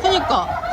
그니까.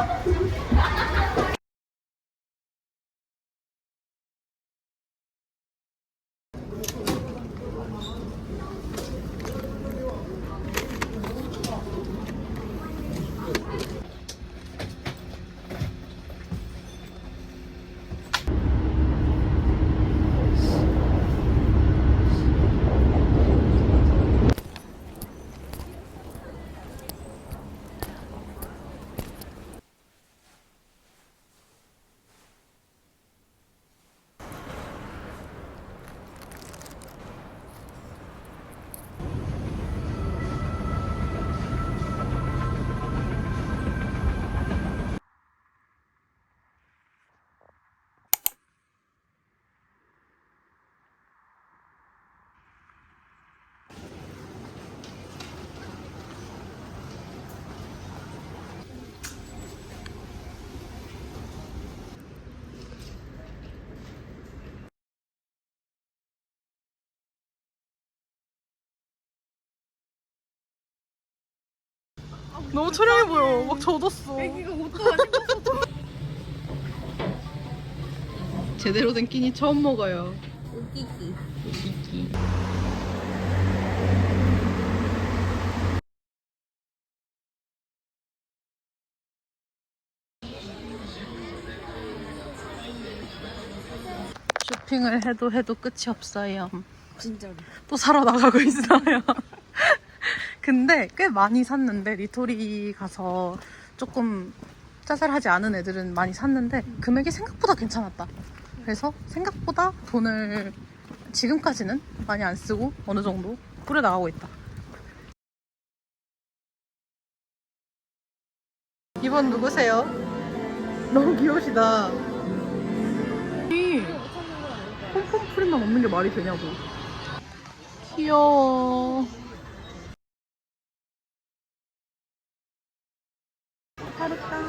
너무 초량해 보여. 막 젖었어. 애기가 옷도 안 입었어. 제대로 된 끼니 처음 먹어요. 웃기기. 웃기기. 쇼핑을 해도 해도 끝이 없어요. 진짜로. 또 사러 나가고 있어요. 근데 꽤 많이 샀는데 리토리 가서 조금 짜잘하지 않은 애들은 많이 샀는데 금액이 생각보다 괜찮았다. 그래서 생각보다 돈을 지금까지는 많이 안 쓰고 어느 정도 꾸려 나가고 있다. 이번 누구세요? 너무 귀여우시다. 이 폼폼 프린만 없는 게 말이 되냐고. 귀여워. 하루땅.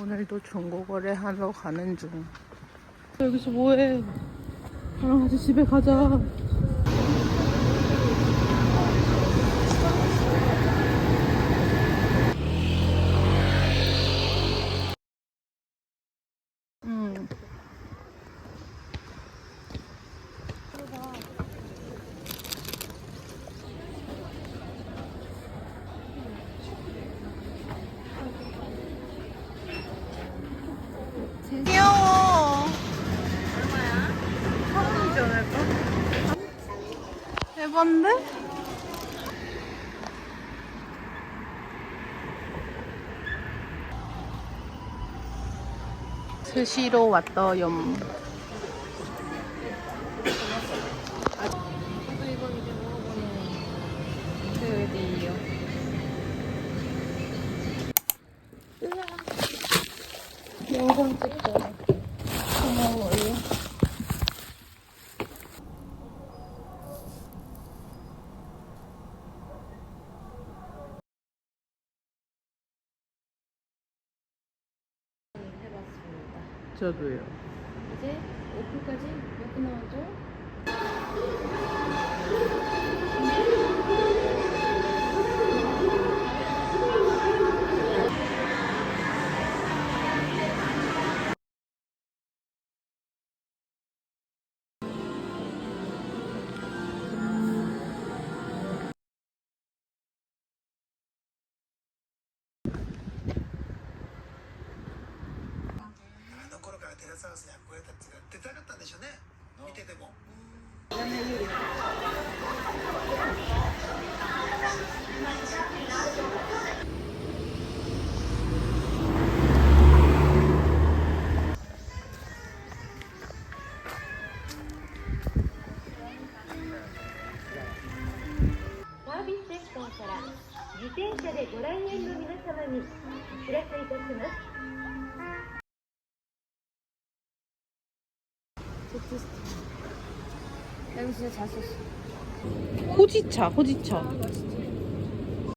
오늘도 중고거래 하러 가는 중. 여기서 뭐해? 나랑 같이 집에 가자. 응. 귀여워. 얼마야? 천 원이지 않을까? 대박인데? 스시로 왔어요. 드디어. 영상 찍자. 고마워요. 해봤습니다. 저도요. 이제 오픈까지 몇 분 남았죠?「 の頃からテラスハウスに憧れたっていうか出たかったんでしょうね見てても」自転車でご来園の皆様にお知らせいたします。 진짜 잘 썼어. 호지차, 호지차.